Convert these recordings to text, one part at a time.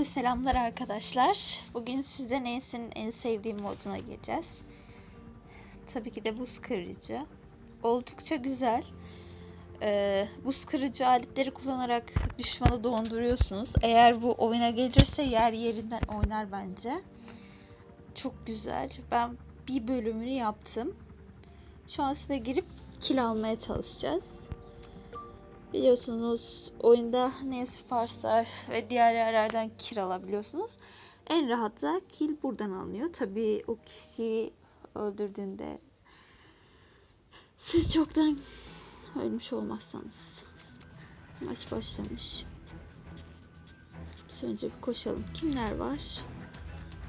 Herkese selamlar arkadaşlar. Bugün size Nancy'nin en sevdiğim moduna gireceğiz. Tabii ki de buz kırıcı. Oldukça güzel. Ee, buz kırıcı aletleri kullanarak düşmanı donduruyorsunuz. Eğer bu oyuna gelirse yer yerinden oynar bence. Çok güzel. Ben bir bölümünü yaptım. Şu an size girip kill almaya çalışacağız. Biliyorsunuz oyunda Nancy Farslar ve diğer yerlerden kill alabiliyorsunuz. En rahat da kill buradan alınıyor. Tabii o kişiyi öldürdüğünde siz çoktan ölmüş olmazsanız. Maç başlamış. Biz önce bir koşalım. Kimler var?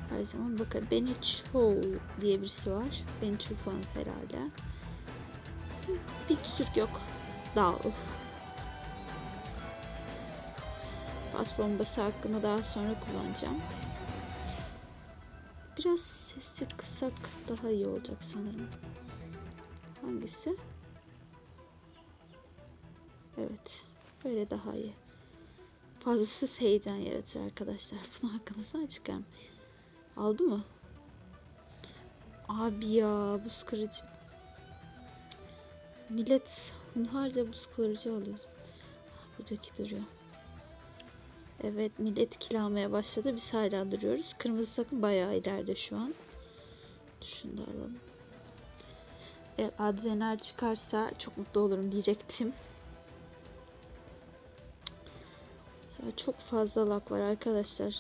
Her zaman bakar. Beni Çoğu diye birisi var. Beni Çoğu falan herhalde. Bir Türk yok. Dağ. Bas bombası hakkında daha sonra kullanacağım. Biraz sesi kısak daha iyi olacak sanırım. Hangisi? Evet. Böyle daha iyi. Fazlasız heyecan yaratır arkadaşlar. Bunu aklınızdan çıkarmayın. Aldı mı? Abi ya buz kırıcı. Millet hunharca buz kırıcı alıyor. Buradaki duruyor. Evet millet kilamaya başladı. Biz hala duruyoruz. Kırmızı takım bayağı ileride şu an. Şunu da alalım. Eğer Adrenal çıkarsa çok mutlu olurum diyecektim. Ya çok fazla lag var arkadaşlar.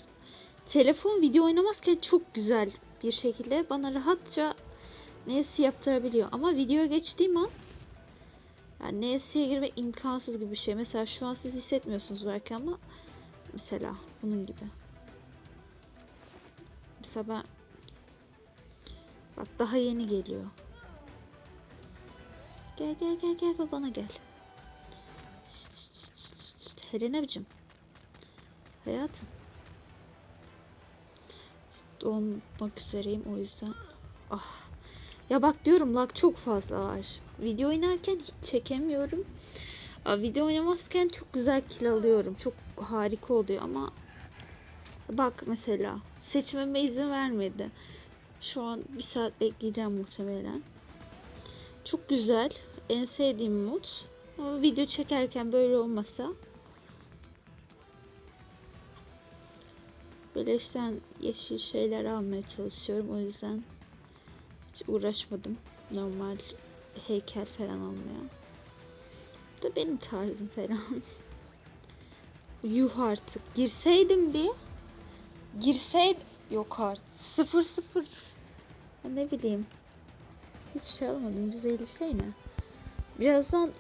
Telefon video oynamazken çok güzel bir şekilde bana rahatça neyse yaptırabiliyor. Ama video geçtiğim an yani NS'ye girmek imkansız gibi bir şey. Mesela şu an siz hissetmiyorsunuz belki ama Mesela bunun gibi. Mesela ben bak daha yeni geliyor. Gel gel gel gel ve bana gel. Şşt, şşt. Hayatım. Donmak üzereyim o yüzden. Ah. Ya bak diyorum lag çok fazla var. Video oynarken hiç çekemiyorum. Video oynamazken çok güzel kill alıyorum. Çok harika oluyor ama bak mesela seçmeme izin vermedi. Şu an bir saat bekleyeceğim muhtemelen. Çok güzel. En sevdiğim mod. Ama video çekerken böyle olmasa Beleşten yeşil şeyler almaya çalışıyorum. O yüzden hiç uğraşmadım. Normal heykel falan almaya da benim tarzım falan. Yuh artık. Girseydim bir. Girseydim. Yok artık. Sıfır sıfır. Ne bileyim. Hiçbir şey alamadım. 150 şey ne? Birazdan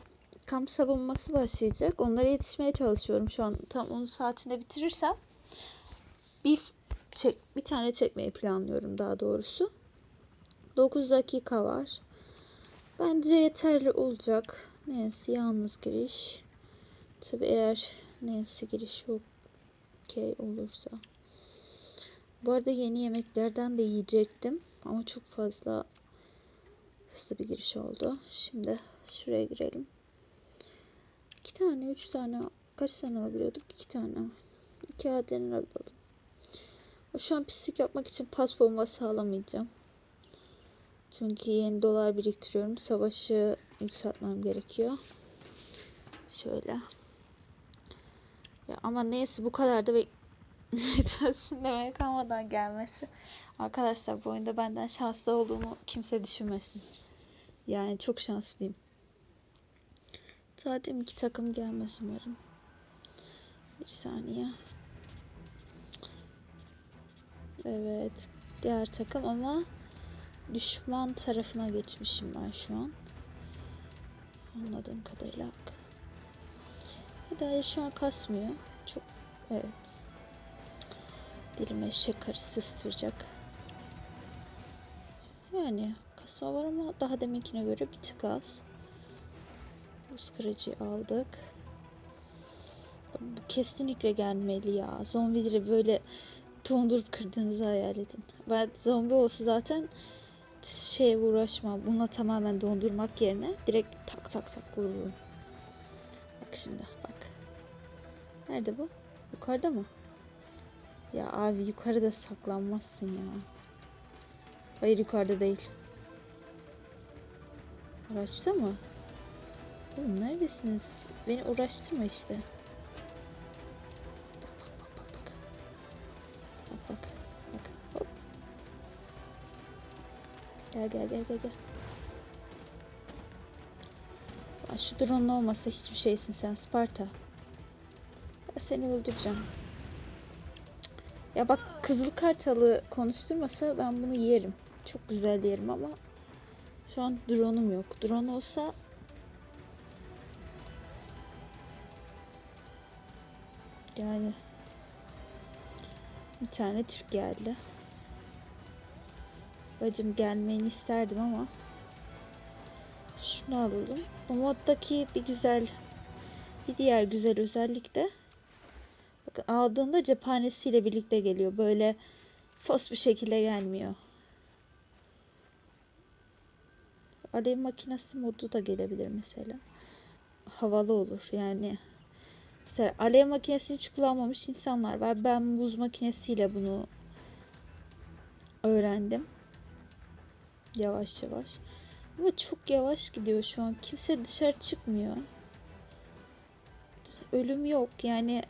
kamp savunması başlayacak. Onlara yetişmeye çalışıyorum şu an. Tam 10 saatinde bitirirsem bir çek bir tane çekmeyi planlıyorum daha doğrusu. 9 dakika var. Bence yeterli olacak. Nancy yalnız giriş. Tabi eğer Nancy giriş okey olursa. Bu arada yeni yemeklerden de yiyecektim. Ama çok fazla hızlı bir giriş oldu. Şimdi şuraya girelim. İki tane, üç tane, kaç tane alabiliyorduk? İki tane. İki adeni alalım. Şu an pislik yapmak için pas bombası sağlamayacağım. Çünkü yeni dolar biriktiriyorum. Savaşı yükseltmem gerekiyor. Şöyle. Ama neyse bu kadar da beklesin demeye kalmadan gelmesi. Arkadaşlar bu oyunda benden şanslı olduğumu kimse düşünmesin. Yani çok şanslıyım. Zaten iki takım gelmez umarım. Bir saniye. Evet. Diğer takım ama düşman tarafına geçmişim ben şu an. Anladığım kadarıyla. Hadi şu an kasmıyor. Çok evet. Dilime eşek arısı ısıracak. Yani kasma var ama daha deminkine göre bir tık az. Buz kırıcıyı aldık. Bu kesinlikle gelmeli ya. Zombileri böyle dondurup kırdığınızı hayal edin. Ben zombi olsa zaten şeye uğraşmam. Bununla tamamen dondurmak yerine direkt tak tak tak vururum. Bak şimdi bak. Nerede bu? Yukarıda mı? Ya abi yukarıda saklanmazsın ya. Hayır yukarıda değil. Araçta mı? Oğlum neredesiniz? Beni uğraştırma işte. Bak bak bak bak bak. Bak bak. Bak. Hop. Gel gel gel gel gel. Şu drone olmasa hiçbir şeysin sen Sparta. Seni öldüreceğim. Ya bak Kızıl Kartalı konuşturmasa ben bunu yerim. Çok güzel yerim ama şu an drone'um yok. Drone olsa yani bir tane Türk geldi. Bacım gelmeni isterdim ama şunu alalım. Bu moddaki bir güzel bir diğer güzel özellik de aldığında cephanesiyle birlikte geliyor. Böyle fos bir şekilde gelmiyor. Alev makinesi modu da gelebilir mesela. Havalı olur yani. Mesela alev makinesini hiç kullanmamış insanlar var. Ben buz makinesiyle bunu öğrendim. Yavaş yavaş. Ama çok yavaş gidiyor şu an. Kimse dışarı çıkmıyor. Ölüm yok. Yani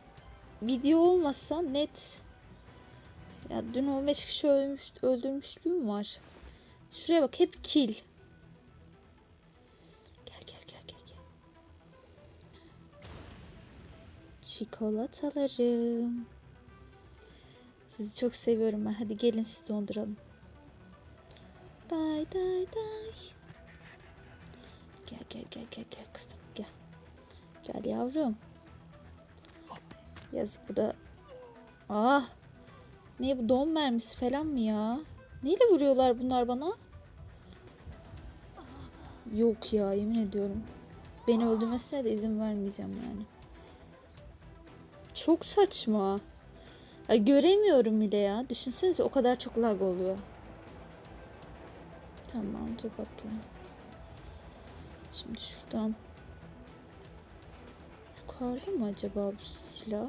video olmasa net ya dün 15 kişi ölmüş, öldürmüşlüğüm var. Şuraya bak hep kill. Gel gel gel gel gel. Çikolatalarım. Sizi çok seviyorum ben. Hadi gelin sizi donduralım. Day day day. Gel gel gel gel gel kızım gel. Gel yavrum. Yazık bu da. Ah. Ne bu don mermisi falan mı ya? Neyle vuruyorlar bunlar bana? Yok ya yemin ediyorum. Beni öldürmesine de izin vermeyeceğim yani. Çok saçma. Ya göremiyorum bile ya. Düşünsenize o kadar çok lag oluyor. Tamam dur bakayım. Şimdi şuradan Yukarıda mı acaba bu silah?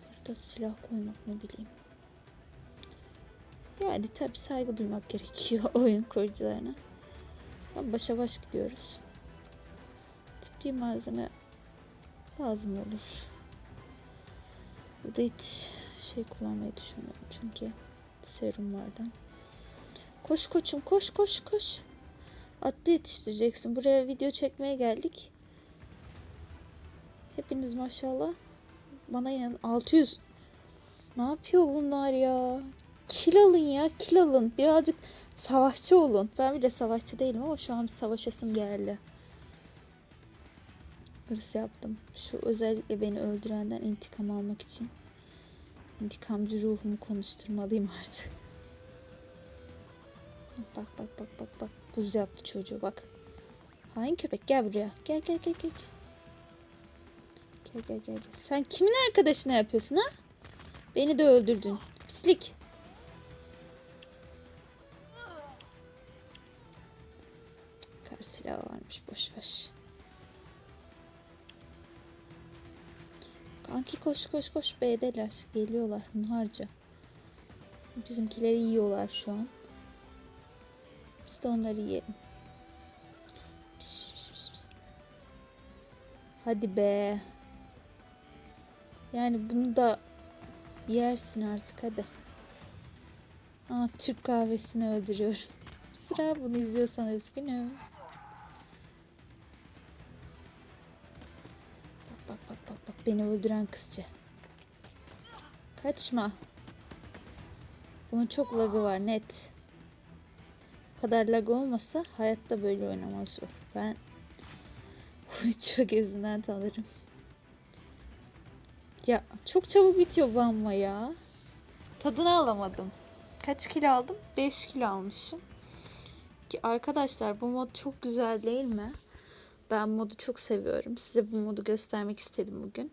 Yukarıda silah koymak ne bileyim. Yani tabi saygı duymak gerekiyor oyun kurucularına. Tam başa baş gidiyoruz. Tıbbi malzeme lazım olur. Burada hiç şey kullanmayı düşünmüyorum çünkü serumlardan. Koş koçum koş koş koş. Atlı yetiştireceksin. Buraya video çekmeye geldik. Hepiniz maşallah. Bana yan 600. Ne yapıyor bunlar ya? Kil alın ya kil alın. Birazcık savaşçı olun. Ben bile savaşçı değilim ama şu an bir savaşasım geldi. Hırs yaptım. Şu özellikle beni öldürenden intikam almak için. İntikamcı ruhumu konuşturmalıyım artık. Bak bak bak bak bak. Buz yaptı çocuğu bak. Hain köpek gel buraya. Gel gel gel gel. Gel gel gel. gel. Sen kimin arkadaşına yapıyorsun ha? Beni de öldürdün. Pislik. Kar silahı varmış boş ver. Kanki koş koş koş B'deler. Geliyorlar hunharca. Bizimkileri yiyorlar şu an. Biz de onları yiyelim. Hadi be. Yani bunu da yersin artık hadi. Aa, Türk kahvesini öldürüyorum. Sıra bunu izliyorsan üzgünüm. Bak bak bak bak bak beni öldüren kızcı. Kaçma. Bunun çok lagı var net. Bu kadar lag olmasa hayatta böyle oynamaz o. Ben çok gözünden tanırım. Ya çok çabuk bitiyor bu amma ya. Tadını alamadım. Kaç kilo aldım? 5 kilo almışım. Ki arkadaşlar bu mod çok güzel değil mi? Ben modu çok seviyorum. Size bu modu göstermek istedim bugün.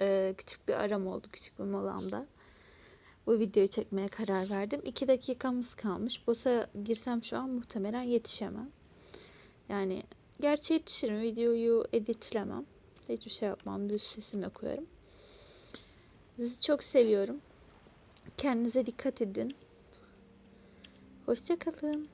Ee, küçük bir aram oldu küçük bir molamda. Bu videoyu çekmeye karar verdim. 2 dakikamız kalmış. Boss'a girsem şu an muhtemelen yetişemem. Yani gerçi yetişirim. Videoyu editlemem. Hiçbir şey yapmam. Düz sesimle koyarım. Sizi çok seviyorum. Kendinize dikkat edin. Hoşçakalın.